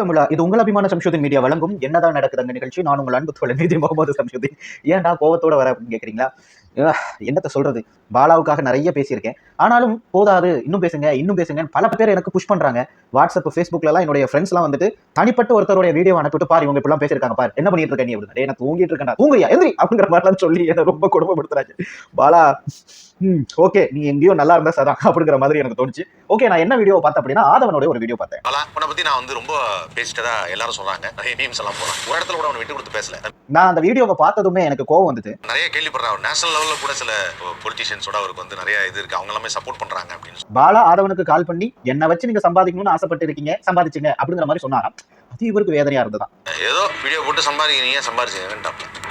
தமிழா இது உங்கள் அபிமான சம்சோதன் மீடியா வழங்கும் என்னதான் நடக்குது அந்த நிகழ்ச்சி? நான் உங்கள் அன்பு தோழன் நிதி முகமது சம்ஷோதின். ஏன்டா கோவத்தோட வர அப்படின்னு கேட்குறீங்களா என்னத்த சொல்றது? பாலாவுக்காக நிறைய பேசியிருக்கேன். ஆனாலும் போதாது இன்னும் பேசுங்க இன்னும் பேசுங்க பல பேர் எனக்கு புஷ் பண்றாங்க. வாட்ஸ்அப் ஃபேஸ்புக்ல என்னுடைய ஃப்ரெண்ட்ஸ்லாம் வந்துட்டு தனிப்பட்ட ஒருத்தருடைய வீடியோ அனுப்பிட்டு பாரு இவங்க இப்படிலாம் பேசியிருக்காங்க பாரு. என்ன பண்ணிட்டு இருக்க நீ அப்படின்னு எனக்கு தூங்கிட்டு இருக்கேன் தூங்குறியா? எந்திரி! அப்படிங்கிற மாதிரிலாம் சொல்லி என்ன ரொம்ப கொடுமைப்படுத்துறாங்க. பாலா ஓகே நீ எங்கேயோ நல்லா இருந்தா சதான் அப்படிங்கிற மாதிரி எனக்கு தோணுச்சு. ஓகே நான் என்ன வீடியோ பார்த்தேன் அப்படின்னா ஆதவனுடைய ஒரு வீடியோ பார்த்தேன். உன்னை பத்தி நான் வந்து ரொம்ப பேசிட்டதா எல்லாரும் சொல்றாங்க நிறைய மீம்ஸ் எல்லாம் போறான் ஒரு இடத்துல கூட அவனை விட்டு கொடுத்து பேசல. நான் அந்த வீடியோவை பார்த்ததுமே எனக்கு கோவம் வந்துட்டு நிறைய கேள்விப்படுறேன் நேஷனல் லெவல்ல கூட சில பொலிட்டிஷியன்ஸோட அவருக்கு வந்து நிறைய இது இருக்கு. அவங்க எல்லாமே சப்போர்ட் பண்றாங்க அப்படின்னு. பாலா ஆதவனுக்கு கால் பண்ணி என்னை வச்சு நீங்க சம்பாதிக்கணும்னு ஆசைப்பட்டு இருக்கீங்க சம்பாதிச்சுங்க அப்படிங்கிற மாதிரி சொன்னாராம். அது இவருக்கு வேதனையா இருந்ததா ஏதோ வீடியோ போட்டு சம்பாதிக்கிறீங்க சம்பாதிச்சுங்கன்ட்டாப்ல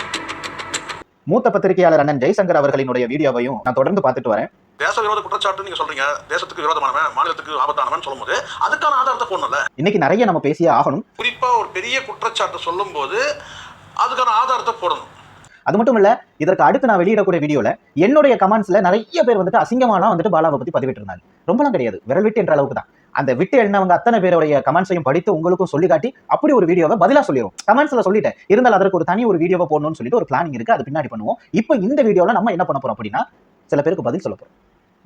மூத்த பத்திரிகையாளர் அண்ணன் ஜெய்சங்கர் அவர்களினுடைய வீடியோவையும் நான் தொடர்ந்து பார்த்துட்டு வரேன். தேச விரோத குற்றச்சாட்டு நீங்க சொல்றீங்க. தேசத்துக்கு விரோதமானவன் மாநிலத்துக்கு ஆபத்தானவன் சொல்லும்போது அதுக்கான ஆதாரத்தை போடணும்ல. இன்னைக்கு நிறைய நம்ம பேசியே ஆகணும். குறிப்பா ஒரு பெரிய குற்றச்சாட்டு சொல்லும்போது அதுக்கான ஆதாரத்தை போடணும். அது மட்டும் இல்ல இதற்கு அடுத்து நான் வெளியிடக்கூடிய வீடியோல என்னுடைய கமெண்ட்ஸ்ல நிறைய பேர் வந்துட்டு அசிங்கமாலாம் வந்துட்டு பாலாவை பத்தி பதிவிட்டு இருந்தாங்க ரொம்பலாம் கிடையாது. விரல் விட்டு என்ற அளவுக்கு தான். அந்த விட்டு எண்ணவங்க அத்தனை பேருடைய கமெண்ட்ஸையும் படித்து உங்களுக்கும் சொல்லி காட்டி அப்படி ஒரு வீடியோவை பதிலா சொல்லிடும் கமெண்ட்ஸ்ல சொல்லிட்டேன். இருந்தாலும் அதற்கு ஒரு தனி ஒரு வீடியோவை போடணும்னு சொல்லிட்டு ஒரு பிளானிங் இருக்கு. அது பின்னாடி பண்ணுவோம். இப்போ இந்த வீடியோல நம்ம என்ன பண்ண போறோம் அப்படின்னா சில பேருக்கு பதில் சொல்ல போறோம்.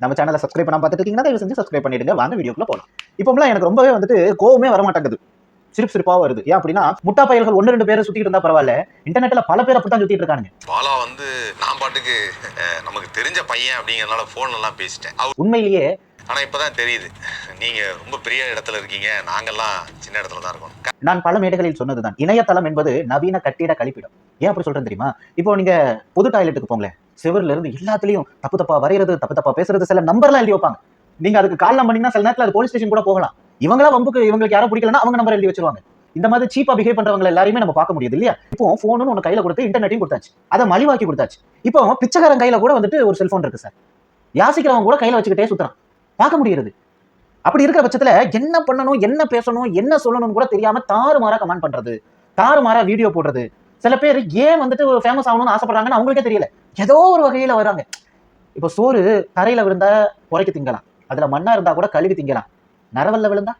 நம்ம சேனலை சப்ஸ்கிரைப் பண்ணாம பார்த்துட்டு இருக்கீங்கன்னா தயவு செஞ்சு சப்ஸ்கிரைப் பண்ணிடுங்க. வாங்க வீடியோக்குள்ள போகலாம் இப்போலாம் எனக்கு ரொம்பவே வந்துட்டு கோவமே வர மாட்டேங்குது சிரிப்பு சிரிப்பா வருது. ஏன் அப்படின்னா முட்டா பயல்கள் ஒன்று ரெண்டு பேரை சுத்திட்டு இருந்தா பரவாயில்ல. இன்டர்நெட்ல பல பேர் அப்படித்தான் சுத்திட்டு இருக்காங்க பாலா வந்து நான் பாட்டுக்கு நமக்கு தெரிஞ்ச பையன் அப்படிங்கறதுனால போன் எல்லாம் பேசிட்டேன். அவர் ஆனால் ஆனா இப்பதான் தெரியுது. நீங்க ரொம்ப பெரிய இடத்துல இருக்கீங்க. நாங்கள்லாம் சின்ன இடத்துல தான் இருக்கோம். நான் பல மேடைகளில் சொன்னதுதான். இணையதளம் என்பது நவீன கட்டிட கழிப்பிடம். ஏன் அப்படி சொல்றேன் தெரியுமா? இப்போ நீங்க பொது டாய்லெட்டுக்கு போங்களேன். சிவரில் இருந்து எல்லாத்துலயும் தப்பு தப்பா வரைகிறது தப்பு தப்பா பேசுறது சில நம்பர்லாம் எழுதி வைப்பாங்க. நீங்க அதுக்கு காலம் பண்ணீங்கன்னா சில நேரத்துல அது போலீஸ் ஸ்டேஷன் கூட போகலாம். இவங்களா வம்புக்கு இவங்களுக்கு யாரும் பிடிக்கலன்னா அவங்க நம்பர் எழுதி வச்சிருவாங்க. இந்த மாதிரி சீப்பா பிஹேவ் பண்றவங்க எல்லாருமே நம்ம பார்க்க முடியுது இல்லையா? இப்போ போனும் ஒன்று கையில கொடுத்து இன்டர்நெட்டையும் கொடுத்தாச்சு. அதை மலிவாக்கி கொடுத்தாச்சு. இப்போ பிச்சைக்காரன் கையில கூட வந்துட்டு ஒரு செல்போன் இருக்கு சார். யாசிக்கிறவங்க கூட கையில வச்சுக்கிட்டே சுத்துறான். பார்க்க முடியறது அப்படி இருக்கிற பட்சத்தில் என்ன பண்ணணும் என்ன பேசணும் என்ன சொல்லணும்னு கூட தெரியாம தாறுமாறா கமெண்ட் பண்றது தாறுமாறா வீடியோ போடுறது. சில பேர் ஏன் வந்துட்டு ஃபேமஸ் ஆகணும்னு ஆசைப்படுறாங்கன்னு அவங்களுக்கே தெரியல. ஏதோ ஒரு வகையில் வராங்க. இப்போ சோறு தரையில் விழுந்தா குறைக்கு திங்கலாம். அதில் மண்ணாக இருந்தால் கூட கழுவி திங்கலாம். நரவல்ல விழுந்தா?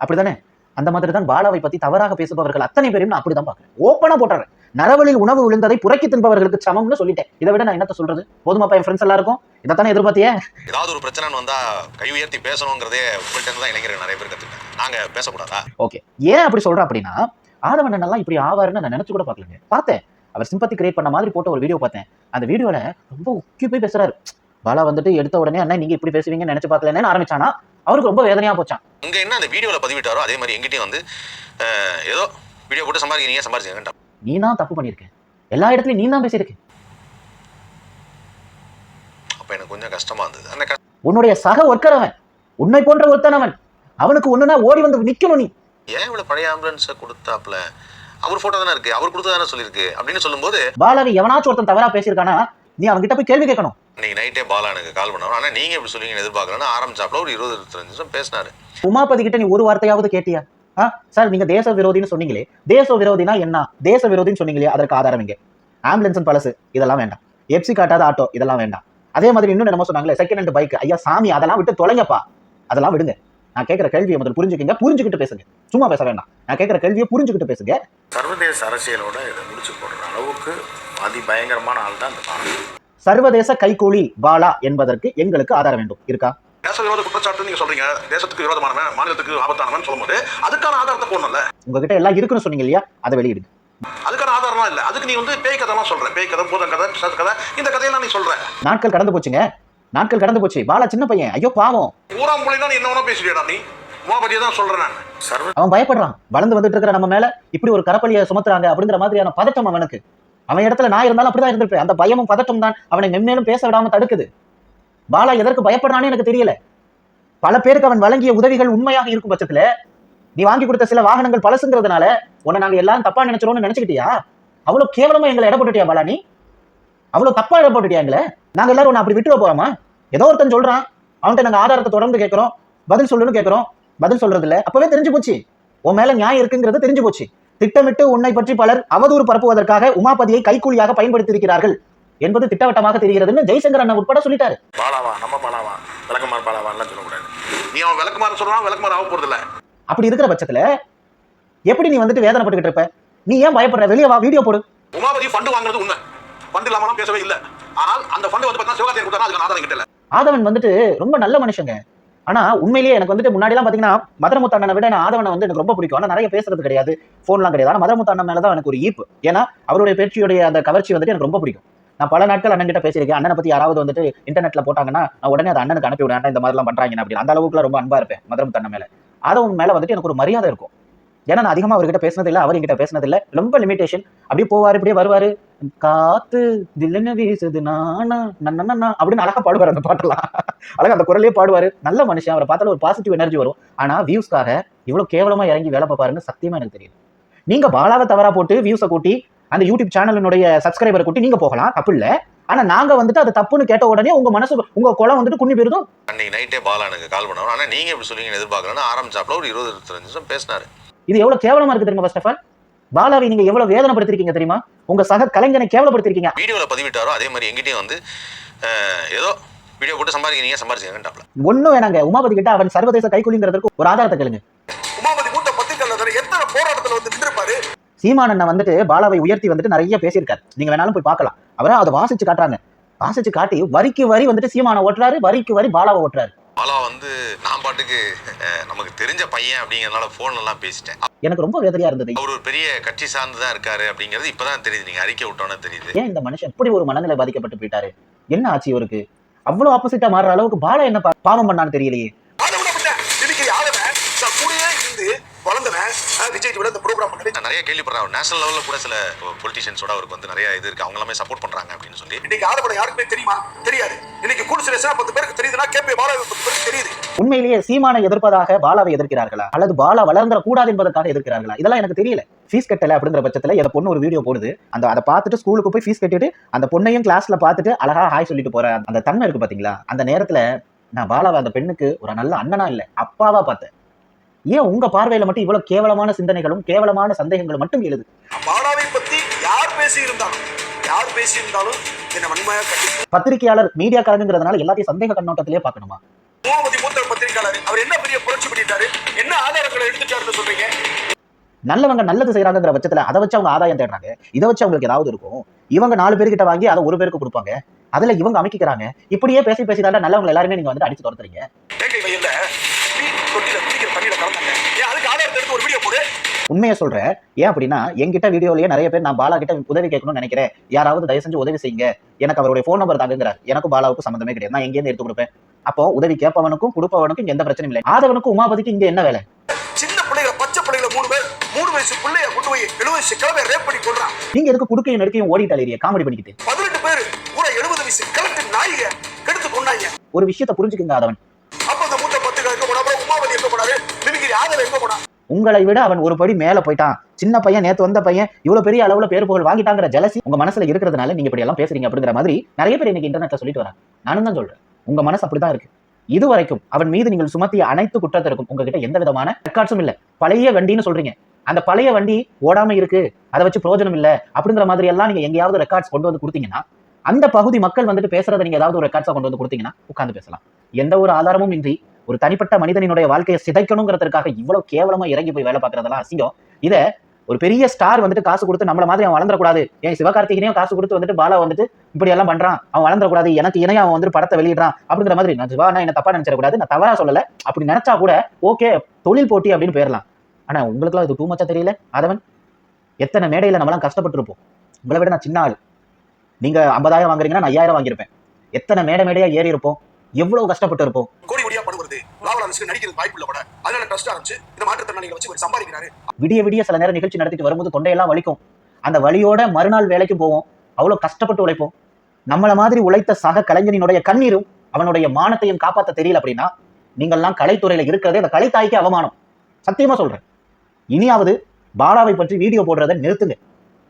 அப்படிதானே அந்த மாதிரி தான் பாலாவை பற்றி தவறாக பேசுபவர்கள் அத்தனை பேரையும் நான் அப்படிதான் பார்க்குறேன். ஓப்பனாக போட்டுறேன். நரவலில் உணவு விழுந்ததை புறக்கி தின்பவர்களுக்கு சமம்னு சொல்லிட்டேன். இதை விட நான் என்னத்த சொல்றது? போதுமாப்பா என் ஃப்ரெண்ட்ஸ் எல்லாருக்கும். இதைத்தானே எதிர்பார்த்தியே? ஏதாவது ஒரு பிரச்சனைன்னு வந்தா கை உயர்த்தி பேசணுங்கிறதே உங்கள்கிட்ட தான் இளைஞர்கள் நிறைய பேர் கத்துக்கிட்டேன் நாங்க பேசக்கூடாதா? ஓகே. ஏன் அப்படி சொல்றேன் அப்படின்னா ஆதவன் எல்லாம் இப்படி ஆவாருன்னு நான் நினைச்சு கூட பார்க்கலங்க. பார்த்தேன். அவர் சிம்பத்தி கிரியேட் பண்ண மாதிரி போட்ட ஒரு வீடியோ பார்த்தேன். அந்த வீடியோல ரொம்ப உக்கி போய் பேசுறாரு. பாலா வந்துட்டு எடுத்த உடனே அண்ணா நீங்க இப்படி பேசுவீங்கன்னு நினைச்சு பார்க்கலன்னு ஆரம்பிச்சானா? அவருக்கு ரொம்ப வேதனையா போச்சான் இங்க என்ன அந்த வீடியோல பதிவிட்டாரோ அதே மாதிரி எங்கிட்டயும் வந்து ஏதோ வீடியோ போட்டு சம்பாதிக்கிறீங்க சம்பாதிச்சுங்கன்ட்டா நீ தான் தப்பு பண்ணியிருக்க எல்லா இடத்துலயும் நீ தான் பேசியிருக்க அப்ப எனக்கு கொஞ்சம் கஷ்டமா இருந்தது. அந்த உன்னுடைய சக ஒர்க்கர் அவன். உன்னை போன்ற ஒருத்தனவன் அவனுக்கு ஒண்ணுனா ஓடி வந்து நிக்கணும் நீ. ஏன் இவ்வளவு பழைய ஆம்புலன்ஸை கொடுத்தாப்ல அவர் போட்டோ தானே இருக்கு. அவர் கொடுத்தா தானே சொல்லியிருக்கு. அப்படின்னு சொல்லும்போது பாலாவை எவனாச்சும் ஒருத்தன் தவறா பேசியிருக்கானா? நீ அவன்கிட்ட போய் கேள்வி கேட்கணும். இன்னைக்கு நைட்டே பாலா எனக்கு கால் பண்ணாரு. ஆனா நீங்க எப்படி சொல்லுவீங்கன்னு எதிர்பார்க்கலன்னு ஆரம்பிச்சாப்ல ஒரு இருபது இருபத்தஞ்சு நிமிஷம் பேசினாரு. உமாபதி கிட்ட நீ ஒரு வார்த்தையாவது கேட்டியா? சார் நீங்க தேச விரோதின்னு சொன்னீங்களே தேச விரோதினா என்ன? தேச விரோதின்னு சொன்னீங்களே அதற்கு ஆதாரம் இங்க ஆம்புலன்ஸ் பழசு இதெல்லாம் வேண்டாம். எப்சி காட்டாத ஆட்டோ இதெல்லாம் வேண்டாம். அதே மாதிரி இன்னும் என்னமோ சொன்னாங்களே செகண்ட் ஹேண்ட் பைக் ஐயா சாமி அதெல்லாம் விட்டு தொலைங்கப்பா. அதெல்லாம் விடுங்க. நான் கேட்கிற கேள்வியை முதல் புரிஞ்சுக்கங்க புரிஞ்சுக்கிட்டு பேசுங்க. சும்மா பேச வேண்டாம். நான் கேட்கிற கேள்வியை புரிஞ்சுக்கிட்டு பேசுங்க. சர்வதேச அரசியலோட இதை முடிச்சு போடுற அளவுக்கு அதி பயங்கரமான ஆள் தான் இந்த சர்வதேச கைகூலி பாலா என்பதற்கு எங்களுக்கு ஆதாரம் வேண்டும். இருக்கா? தேச விரோத குற்றச்சாட்டு நீங்க சொல்றீங்க. தேசத்துக்கு விரோதமானவன் மாநிலத்துக்கு ஆபத்தானவன் சொல்லும்போது அதுக்கான ஆதாரத்தை போடணும்ல. உங்ககிட்ட எல்லாம் இருக்குன்னு சொன்னீங்க இல்லையா? அதை வெளியிடுங்க. அதுக்கான ஆதாரம்லாம் இல்ல. அதுக்கு நீ வந்து பேய் கதைலாம் சொல்ற. பேய் கதை பூதம் கதை பிசாசு கதை இந்த கதையெல்லாம் நீ சொல்ற. நாட்கள் கடந்து போச்சுங்க. நாட்கள் கடந்து போச்சு. பாலா சின்ன பையன். ஐயோ பாவம். ஊராம் புள்ளி தான் நீ என்ன வேணா பேசிட்டியடா நீ? உமாபதியை தான் சொல்றேன் அவன் பயப்படுறான். வளர்ந்து வந்துட்டு இருக்கிற நம்ம மேல இப்படி ஒரு கரப்பலியை சுமத்துறாங்க அப்படிங்கிற மாதிரியான பதட்டம் அவனுக்கு. அவன் இடத்துல நான் இருந்தாலும் அப்படிதான் இருந்திருப்பேன். அந்த பயமும் பதட்டம் தான் அவனை மென்மேலும் பேச விடாம தடுக்குது. பாலா எதற்கு பயப்படுறான்னு எனக்கு தெரியல. பல பேருக்கு அவன் வழங்கிய உதவிகள் உண்மையாக இருக்கும் பட்சத்துல நீ வாங்கி கொடுத்த சில வாகனங்கள் பழசுங்கிறதுனால உன்னை நாங்க எல்லாரும் தப்பா நினைச்சிரோம்னு நினைச்சுக்கிட்டியா? அவ்வளவு கேவலமா எங்களை இடப்பட்டுட்டியா பாலா நீ? அவ்வளவு தப்பா இட போட்டுட்டியா எங்களை? நாங்க எல்லாரும் உன்னை அப்படி விட்டுற போறோமா? ஏதோ ஒருத்தன் சொல்றான். அவன்கிட்ட நாங்க ஆதாரத்தை தொடர்ந்து கேட்கிறோம் பதில் சொல்லுன்னு கேட்கிறோம் பதில் சொல்றது இல்ல அப்பவே தெரிஞ்சு போச்சு. உன் மேல நியாயம் இருக்குங்கிறது தெரிஞ்சு போச்சு. திட்டமிட்டு உன்னை பற்றி பலர் அவதூறு பரப்புவதற்காக உமாபதியை கைக்கூலியாக பயன்படுத்தியிருக்கிறார்கள். என்பது திட்டவட்டமாக தெரிகிறதுன்னு ஜெய்சங்கர் அண்ணன் உட்பட சொல்லிட்டாரு. பாலாவா நம்ம பாலாவா விளக்கமார் பாலாவான்லாம் சொல்லக்கூடாது நீ அவன் விளக்குமாறு சொல்றான் விளக்குமாறு ஆக போறது இல்ல அப்படி இருக்கிற பட்சத்துல எப்படி நீ வந்துட்டு வேதனைப்பட்டுக்கிட்டு இருப்ப? நீ ஏன் பயப்படுற? வெளியே வா வீடியோ போடு. உமாபதி ஃபண்டு வாங்குறது உண்மை. ஃபண்ட் இல்லாம பேசவே இல்ல. ஆனால் அந்த ஃபண்ட் வந்து பார்த்தா சிவகார்த்திகேயன் கொடுத்தா அதுக்கு ஆதாரம் ஆதவன் வந்துட்டு ரொம்ப நல்ல மனுஷங்க. ஆனா உண்மையிலேயே எனக்கு வந்துட்டு முன்னாடிலாம் பாத்தீங்கன்னா மதுரமுத்து அண்ணனை விட நான் ஆதவனை வந்து எனக்கு ரொம்ப பிடிக்கும். ஆனா நிறைய பேசுறது கிடையாது. போன்லாம் கிடையாது. ஆனா மதுரமுத்து அண்ணன் மேல தான் எனக்கு ஒரு ஈர்ப்பு. ஏன்னா அவருடைய பேச்சியுடைய அந்த கவர்ச்சி வந்துட்டு எனக்கு ரொம்ப பிடிக்கும். நான் பல நாட்கள் அண்ணன் கிட்ட பேசியிருக்கேன். அண்ணனை பத்தி யாராவது வந்துட்டு இன்டர்நெட்ல போட்டாங்கன்னா நான் உடனே அதை அண்ணனுக்கு அனுப்பி விடுவேன். இந்த மாதிரிலாம் பண்றாங்க அப்படின்னு. அந்த அளவுக்குலாம் ரொம்ப அன்பா இருப்பேன் மதுரம் தன்ன மேல. ஆதவன் மேல வந்துட்டு எனக்கு ஒரு மரியாதை இருக்கும். ஏன்னா நான் அதிகமா அவர்கிட்ட பேசினது அவர் என்கிட்ட பேசினது ரொம்ப லிமிடேஷன் அப்படியே போவார் இப்படியே வருவார். காத்து தில்லுன்னு வீசுது நானா நன்னா அப்படின்னு அழகா பாடுவார் அந்த பாட்டெல்லாம். அழகா அந்த குரலே பாடுவார். நல்ல மனுஷன் அவரை பார்த்தாலும் ஒரு பாசிட்டிவ் எனர்ஜி வரும். ஆனா வியூஸ்க்காக இவ்வளவு கேவலமா இறங்கி வேலை பார்ப்பாருன்னு சத்தியமா எனக்கு தெரியும் நீங்க பாலாவை தவறா போட்டு வியூஸை கூட்டி அந்த யூடியூப் சேனலினுடைய சப்ஸ்கிரைபரை கூட்டி நீங்க போகலாம். தப்பு இல்ல. ஆனா நாங்க வந்துட்டு அது தப்புன்னு கேட்ட உடனே உங்க மனசு உங்க குளம் வந்துட்டு குன்னி போயிருதும் அன்னைக்கு நைட்டே பாலா எனக்கு கால் பண்ணாரு. ஆனால் நீங்கள் எப்படி சொல்லுவீங்கன்னு எதிர்பார்க்கலன்னு ஆரம்பிச்சாப்புல ஒரு இருபது இருபத்தஞ்சு நிமிஷம் பேசினாரு. இது எவ்வளவு கேவலமா இருக்கு தெரியுமா ஃபர்ஸ்ட் ஆஃப் ஆல் பாலாவை நீங்க எவ்வளவு வேதனைப்படுத்திருக்கீங்க தெரியுமா? உங்க சக கலைஞனை கேவலப்படுத்திருக்கீங்க. வீடியோவில் பதிவிட்டாரோ அதே மாதிரி எங்கிட்டயும் வந்து ஏதோ வீடியோ போட்டு சம்பாதிக்கிறீங்க சம்பாதிச்சிங்கன்ட்டாப்ல ஒண்ணும் வேணாங்க. உமாபதி கிட்ட அவன் சர்வதேச கைக்கூலிங்கிறதுக்கு ஒரு ஆதாரத்தை கேளுங்க. உமாபதி மூத்த பத்திரிகையாளர் எத்தனை போராட்டத்துல வந்து நின்றுப்பாரு சீமானண்ணன் வந்துட்டு பாலாவை உயர்த்தி வந்துட்டு நிறைய பேசியிருக்காரு. நீங்க வேணாலும் போய் பார்க்கலாம். அவரை அதை வாசிச்சு காட்டுறாங்க. வாசிச்சு காட்டி வரிக்கு வரி வந்துட்டு சீமான ஓட்டுறாரு வரிக்கு வரி பாலாவை ஓட்டுறாரு. பாலா வந்து நான் பாட்டுக்கு நமக்கு தெரிஞ்ச பையன் அப்படிங்கிறதுனால ஃபோன் எல்லாம் பேசிட்டேன். எனக்கு ரொம்ப வேதனையா இருந்தது. அவர் ஒரு பெரிய கட்சி சார்ந்து தான் இருக்காரு அப்படிங்கிறது இப்பதான் தெரியுது. நீங்க அறிக்கை விட்டோன்னே தெரியுது. ஏன் இந்த மனுஷன் இப்படி ஒரு மனநிலை பாதிக்கப்பட்டு போயிட்டாரு? என்ன ஆச்சு இவருக்கு? அவ்வளவு ஆப்போசிட்டா மாறுற அளவுக்கு பாலா என்ன பாவம் பண்ணான்னு தெரியலையே. விஜய் விட இந்த ப்ரோக்ராம் பண்ணி நான் நிறைய கேள்விப்படுறேன். நேஷனல் லெவலில் கூட சில பொலிட்டிஷியன்ஸோட அவருக்கு வந்து நிறைய இது இருக்கு. அவங்க எல்லாமே சப்போர்ட் பண்றாங்க அப்படின்னு சொல்லி. இன்னைக்கு ஆதப்பட யாருக்குமே தெரியுமா? தெரியாது. இன்னைக்கு கூடுதல் பத்து பேருக்கு தெரியுதுன்னா கேபி பாலாஜி பத்து பேருக்கு தெரியுது. உண்மையிலேயே சீமானை எதிர்ப்பதாக பாலாவை எதிர்க்கிறார்களா? அல்லது பாலா வளர்ந்துட கூடாது என்பதற்காக எதிர்க்கிறார்களா? இதெல்லாம் எனக்கு தெரியல. ஃபீஸ் கட்டல அப்படிங்கிற பட்சத்துல எந்த பொண்ணு ஒரு வீடியோ போடுது. அந்த அதை பார்த்துட்டு ஸ்கூலுக்கு போய் ஃபீஸ் கட்டிட்டு அந்த பொண்ணையும் கிளாஸ்ல பார்த்துட்டு அழகா ஹாய் சொல்லிட்டு போற அந்த தன்மை இருக்கு பாத்தீங்களா? அந்த நேரத்துல நான் பாலாவை அந்த பெண்ணுக்கு ஒரு நல்ல அண்ணனா இல்ல அப்பாவா பார்த்தேன். ஏன் உங்க பார்வையில மட்டும் இவ்வளவு கேவலமான சிந்தனைகளும் கேவலமான சந்தேகங்களும் மட்டும் எழுது? பாலாவை பத்தி யார் பேசி இருந்தாலும் யார் பேசி இருந்தாலும் என்ன வன்மையா கட்டி பத்திரிகையாளர் மீடியாக்காரங்கிறதுனால எல்லாத்தையும் சந்தேக கண்ணோட்டத்திலே பார்க்கணுமா? மூத்த பத்திரிகையாளர் அவர் என்ன பெரிய புரட்சி பண்ணிட்டாரு? என்ன ஆதாரங்களை எடுத்துட்டாருன்னு சொல்றீங்க? நல்லவங்க நல்லது செய்யறாங்கிற பட்சத்துல அதை வச்சு அவங்க ஆதாயம் தேடுறாங்க. இதை வச்சு அவங்களுக்கு ஏதாவது இருக்கும். இவங்க நாலு பேர்கிட்ட வாங்கி அதை ஒரு பேருக்கு கொடுப்பாங்க. அதுல இவங்க அமைக்கிறாங்க இப்படியே பேசி பேசி தாண்டா நல்லவங்க எல்லாருமே நீங்க வந்துட்டு அடிச்சு துரத்துறீங்க. தேங்கை வயல்ல மீன் தொட்டில குடிக்கிற தண்ணியில கலந்தாங்க. ஏன் அதுக்கு ஆதாரத்தை எடுத்து ஒரு வீடியோ போடு. உண்மையை சொல்றேன். ஏன் அப்படின்னா என்கிட்ட வீடியோலயே நிறைய பேர் நான் பாலா கிட்ட உதவி கேட்கணும்னு நினைக்கிறேன். யாராவது தயவு செஞ்சு உதவி செய்யுங்க. எனக்கு அவருடைய ஃபோன் நம்பர் தாங்குங்கிறார் எனக்கும் பாலாவுக்கும் சம்மந்தமே கிடையாது. நான் எங்கேருந்து எடுத்து கொடுப்பேன். அப்போ உதவி கேட்பவனுக்கும் கொடுப்பவனுக்கும் எந்த பிரச்சனையும் இல்லை. ஆதவனுக்கும் உமாபதிக்கு இங்க என்ன வேலை? சின்ன பிள்ளைகளை பச்சை பிள்ளைகளை மூணு பேர் மூணு வயசு பிள்ளைய கொண்டு போய் எழுபது வயசு கிழமை ரேப் பண்ணி நீங்க எதுக்கு குடுக்கையும் நெடுக்கையும் ஓடிட்டாலேரிய காமெடி பண்ணிக்கிட்டு? பதினெட்டு பேர் பூரா எழுபது வயசு கிழட்டு நாயிக கெடுத்து கொண்டாங்க ஒரு விஷயத்தை புரிஞ்சுக்குங்க ஆதவன். உங்களை விட அவன் ஒரு படி மேல போயிட்டான். சின்ன பையன் நேத்து வந்த பையன் இவ்வளவு பெரிய அளவுல பேர் புகழ் வாங்கிட்டாங்கிற ஜலசி உங்க மனசுல இருக்கிறதுனால நீங்க இப்படி எல்லாம் பேசுறீங்க அப்படிங்கிற மாதிரி நிறைய பேர் இன்னைக்கு இன்டர்நெட்ல சொல்லிட்டு வராங்க. நானும் தான் சொல்றேன். உங்க மனசு அப்படிதான் இருக்கு. இது வரைக்கும் அவன் மீது நீங்கள் சுமத்திய அனைத்து குற்றத்திற்கும் உங்ககிட்ட எந்த விதமான ரெக்கார்ட்ஸும் இல்ல. பழைய வண்டின்னு சொல்றீங்க. அந்த பழைய வண்டி ஓடாம இருக்கு. அதை வச்சு பிரயோஜனம் இல்ல அப்படிங்கிற மாதிரி எல்லாம் நீங்க எங்கேயாவது ரெக்கார்ட்ஸ் கொண்டு வந்து கொடுத்தீங்கன்னா அந்த பகுதி மக்கள் வந்துட்டு பேசுறதை நீங்க ஏதாவது ஒரு ரெக்கார்ட்ஸா கொண்டு வந்து கொடுத்தீங்கன்னா உட்கார்ந்து பேசலாம். எந்த ஒரு ஆதாரமும் இன்றி ஒரு தனிப்பட்ட மனிதனினுடைய வாழ்க்கையை சிதைக்கணுங்கிறதுக்காக இவ்வளவு கேவலமா இறங்கி போய் வேலை பார்க்கறதெல்லாம் அசிங்கம். இதை ஒரு பெரிய ஸ்டார் வந்துட்டு காசு கொடுத்து நம்மள மாதிரி அவன் வளர்ந்துடக்கூடாது. ஏன் சிவகார்த்திகனையும் காசு கொடுத்து வந்துட்டு பாலா வந்துட்டு இப்படி எல்லாம் பண்றான். அவன் வளர்ந்துடக்கூடாது. எனக்கு இணைய அவன் வந்து படத்தை வெளியிடுறான் அப்படிங்கிற மாதிரி நான் சிவா நான் என்ன தப்பா நினைச்சிடக்கூடாது. நான் தவறா சொல்லல. அப்படி நினைச்சா கூட ஓகே தொழில் போட்டி அப்படின்னு போயிடலாம். ஆனா உங்களுக்குலாம் இது டூ மச்சா தெரியல அதவன் எத்தனை மேடையில நம்மலாம் கஷ்டப்பட்டு இருப்போம் உங்களை விட நான் சின்ன ஆள். நீங்க ஐம்பதாயிரம் வாங்குறீங்கன்னா நான் ஐயாயிரம் வாங்கியிருப்பேன். எத்தனை மேடை மேடையா ஏறி இருப்போம் எவ்வளவு கஷ்டப்பட்டு இருப்போம் நடிக்கிறது வாய்ப்பு கூட. அதனால ட்ரஸ்ட் ஆரம்பிச்சு இந்த மாற்றுத்திறனாளிகளை வச்சு சம்பாதிக்கிறாரு. விடிய விடிய சில நேரம் நிகழ்ச்சி நடத்திட்டு வரும்போது தொண்டையெல்லாம் வலிக்கும். அந்த வழியோட மறுநாள் வேலைக்கு போவோம். அவ்வளவு கஷ்டப்பட்டு உழைப்போம். நம்மள மாதிரி உழைத்த சக கலைஞனினுடைய கண்ணீரும் அவனுடைய மானத்தையும் காப்பாத்த தெரியல அப்படின்னா நீங்கள்லாம் கலைத்துறையில இருக்கிறதே அந்த கலைத்தாய்க்கு அவமானம். சத்தியமா சொல்றேன். இனியாவது பாலாவை பற்றி வீடியோ போடுறதை நிறுத்துங்க.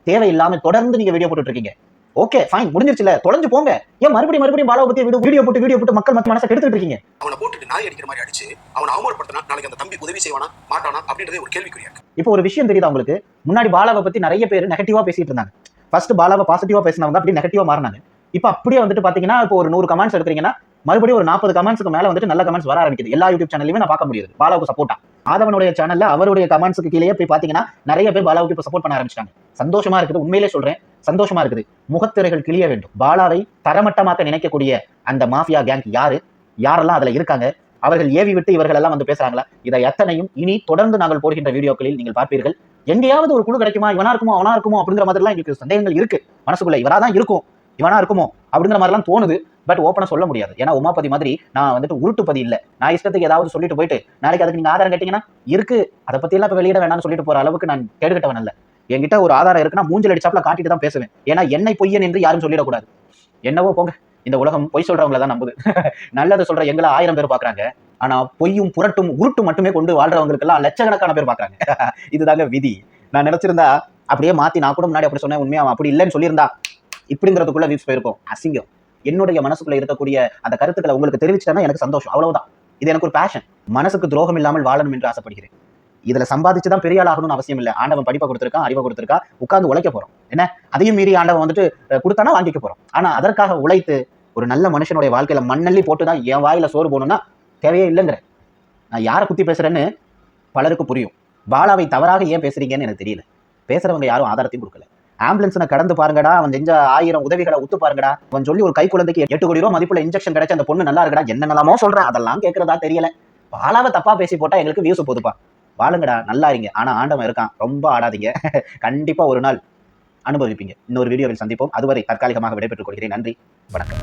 தேவையில்லாம தொடர்ந்து நீங்க வீடியோ போட்டுட்டு இருக்கீங்க. ஓகே ஃபைன் முடிஞ்சிருச்சுல. தொலைஞ்சு போங்க. ஏன் மறுபடியும் மறுபடியும் பாலாவை பத்தி வீடியோ போட்டு வீடியோ போட்டு மக்கள் மத்த மனசை கெடுத்துட்டு இருக்கீங்க? அவனை போட்டுட்டு நாய் அடிக்கிற மாதிரி அடிச்சு அவனை அவமானப்படுத்தினா நாளைக்கு அந்த தம்பி உதவி செய்வானா மாட்டானா அப்படின்றதே ஒரு கேள்விக்குறியா இருக்கு. இப்போ ஒரு விஷயம் தெரியுதா உங்களுக்கு? முன்னாடி பாலாவை பத்தி நிறைய பேர் நெகட்டிவா பேசிட்டு இருந்தாங்க. ஃபர்ஸ்ட் பாலாவை பாசிட்டிவா பேசினவங்க அப்படி நெகட்டிவா மாறினாங்க. இப்போ அப்படியே வந்துட்டு பாத்தீங்கன்னா இப்போ ஒரு நூறு கமெண்ட்ஸ் எடுக்கிறீங்கன்னா மறுபடியும் ஒரு நாற்பது கமெண்ட்ஸ்க்கு மேல வந்துட்டு நல்ல கமெண்ட்ஸ் வர ஆரம்பிக்குது. எல்லா யூடியூப் சேனல்லையுமே நான் பார்க்க முடியுது. பாலாவுக்கு சப்போர்ட்டா ஆதவனுடைய சேனல்ல அவருடைய கமெண்ட்ஸ்க்கு கீழே போய் பாத்தீங்கன்னா நிறைய பேர் பாலாவுக்கு இப்ப சப்போர்ட் பண்ண ஆரம்பிச்சிட்டாங்க. சந்தோஷமா இருக்குது உண்மையிலே சொல்றேன். சந்தோஷமா இருக்குது. முகத்திரைகள் கிளிய வேண்டும். பாலாவை தரமட்டமாக்க நினைக்கக்கூடிய அந்த மாஃபியா கேங் யாரு? யாரெல்லாம் அதுல இருக்காங்க? அவர்கள் ஏவி விட்டு இவர்கள் எல்லாம் வந்து பேசுறாங்களா? இதை எத்தனையும் இனி தொடர்ந்து நாங்கள் போடுகின்ற வீடியோக்களில் நீங்கள் பார்ப்பீர்கள். எங்கேயாவது ஒரு குழு கிடைக்குமா? இவனா இருக்குமோ அவனா இருக்குமோ அப்படிங்கிற மாதிரிலாம் எங்களுக்கு சந்தேகங்கள் இருக்கு. மனசுக்குள்ள இவரா தான் இருக்கும். இவனா இருக்குமோ? அப்படிங்கிற மாதிரிலாம் தோணுது. பட் ஓப்பனாக சொல்ல முடியாது. ஏன்னா உமாபதி மாதிரி நான் வந்துட்டு உருட்டுப்பதி இல்லை. நான் இஷ்டத்துக்கு ஏதாவது சொல்லிட்டு போயிட்டு நாளைக்கு அதுக்கு நீங்க ஆதாரம் கேட்டீங்கன்னா இருக்கு. அதை பத்தி எல்லாம் இப்ப வெளியிட வேணாம்னு சொல்லிட்டு போற அளவுக்கு நான் கேட்டுக்கிட்டவன் இல்லை என்கிட்ட ஒரு ஆதாரம் இருக்குன்னா மூஞ்சல் அடிச்சாப்ல காட்டிட்டு தான் பேசுவேன். ஏன்னா என்னை பொய்யன் என்று யாரும் சொல்லிடக்கூடாது. என்னவோ போங்க. இந்த உலகம் பொய் சொல்றவங்கள தான் நம்புது. நல்லது சொல்ற எங்களை ஆயிரம் பேர் பாக்குறாங்க. ஆனா பொய்யும் புரட்டும் உருட்டும் மட்டுமே கொண்டு வாழ்றவங்களுக்கெல்லாம் லட்சக்கணக்கான பேர் பாக்குறாங்க. இதுதாங்க விதி. நான் நினைச்சிருந்தா அப்படியே மாத்தி நான் கூட முன்னாடி அப்படி சொன்னேன். உண்மையா அப்படி இல்லைன்னு சொல்லியிருந்தா இப்படிங்கிறதுக்குள்ள வியூஸ் போயிருக்கும். அசிங்கம். என்னுடைய மனசுக்குள்ள இருக்கக்கூடிய அந்த கருத்துக்களை உங்களுக்கு தெரிவிச்சிட்டேன்னா எனக்கு சந்தோஷம். அவ்வளவுதான். இது எனக்கு ஒரு பேஷன் மனசுக்கு துரோகம் இல்லாமல் வாழணும் என்று ஆசைப்படுகிறேன். இதுல சம்பாதிச்சு தான் பெரிய ஆள் ஆகணும்னு அவசியம் இல்லை. ஆண்டவன் படிப்பை கொடுத்துருக்கான் அறிவை கொடுத்துருக்கா உட்காந்து உழைக்க போறோம். என்ன? அதையும் மீறி ஆண்டவன் வந்துட்டு கொடுத்தானா வாங்கிக்க போறோம். ஆனா அதற்காக உழைத்து ஒரு நல்ல மனுஷனுடைய வாழ்க்கையில மண்ணள்ளி போட்டு தான் என் வாயில சோறு போகணும்னா தேவையே இல்லைங்கிற. நான் யாரை குத்தி பேசுறேன்னு பலருக்கு புரியும். பாலாவை தவறாக ஏன் பேசுறீங்கன்னு எனக்கு தெரியல. பேசுறவங்க யாரும் ஆதாரத்தையும் கொடுக்கல. ஆம்புலன்ஸ்னை கடந்து பாருங்கடா. அவன் செஞ்ச ஆயிரம் உதவிகளை ஒத்து பாருங்கடா. அவன் சொல்லி ஒரு கை குழந்தைக்கு எட்டு கோடி ரூபா மதிப்புள்ள இன்ஜெக்ஷன் கிடைச்ச அந்த பொண்ணு நல்லா இருக்கடா. என்னென்னலாமோ சொல்றேன் அதெல்லாம் கேட்கறதா தெரியல. பாலாவை தப்பா பேசி போட்டா எங்களுக்கு வியூஸ் போதுப்பா. வாழுங்கடா. நல்லா இருங்க. ஆனா ஆண்டவன் இருக்கான். ரொம்ப ஆடாதீங்க. கண்டிப்பா ஒரு நாள் அனுபவிப்பீங்க. இன்னொரு வீடியோவில் சந்திப்போம். அதுவரை தற்காலிகமாக விடைபெற்றுக் கொள்கிறேன். நன்றி. வணக்கம்.